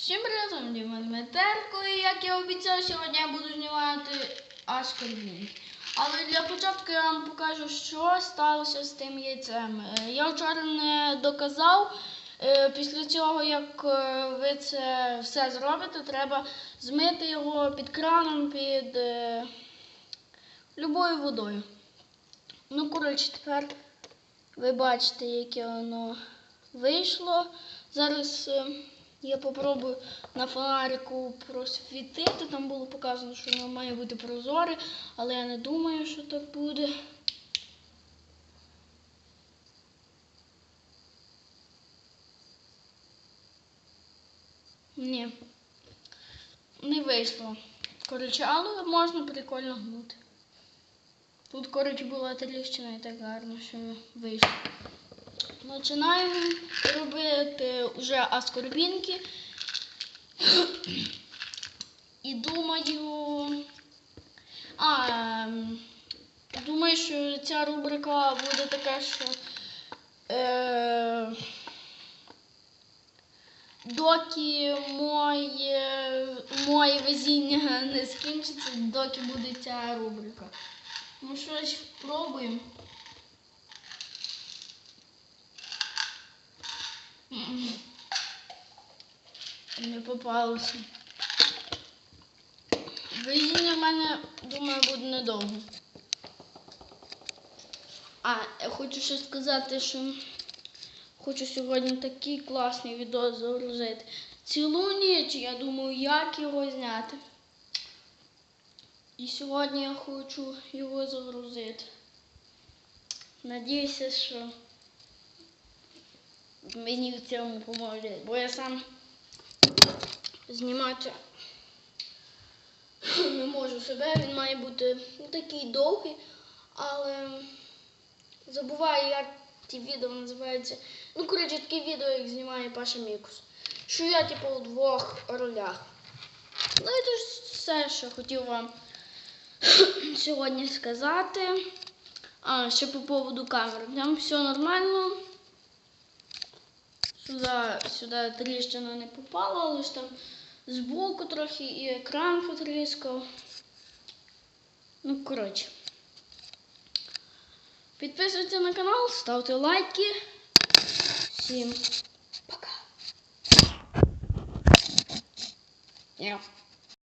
Всім привіт, Діма Дмитерко, і як я обіцяв, сьогодні я буду знімати Аскорбін. Але для початку я вам покажу, що сталося з тим яйцем. Е, Я вчора не доказав. Е, Після цього, як е, ви це все зробите, треба змити його під краном, під любою водою. Ну, коротше, тепер ви бачите, яке воно вийшло. Зараз я попробую на фонарику просвітити. Там було показано, що воно має бути прозоре, але я не думаю, що так буде. Ні, не вийшло. Коротше, але можна прикольно гнути. Тут, коротше, була тріщина і так гарно, що вийшло. Починаємо робити вже аскорбінки. І думаю. А, ем, думаю, що ця рубрика буде така, що. Е, доки моє, моє везіння не скінчиться, доки буде ця рубрика. Ну що ж, пробуємо. Не попалося. Везіння в мене, думаю, буде недовго. А, я хочу ще сказати, що хочу сьогодні такий класний відео загрузити. Цілу ніч я думаю, як його зняти. І сьогодні я хочу його загрузити. Надіюся, що мені в цьому поможе, бо я сам знімати не можу себе, він має бути ну, такий довгий, але забуваю, як ті відео називаються. Ну, коротше, такі відео, як знімає Паша Мікус. Що я, типу, у двох ролях. Ну це ж все, що хотів вам сьогодні сказати. А, ще по поводу камери. Там все нормально. Сюди, сюди тріщина не попала, лише там збоку трохи і екран потріскав. Ну, коротше. Підписуйтесь на канал, ставте лайки. Всім пока. Yeah.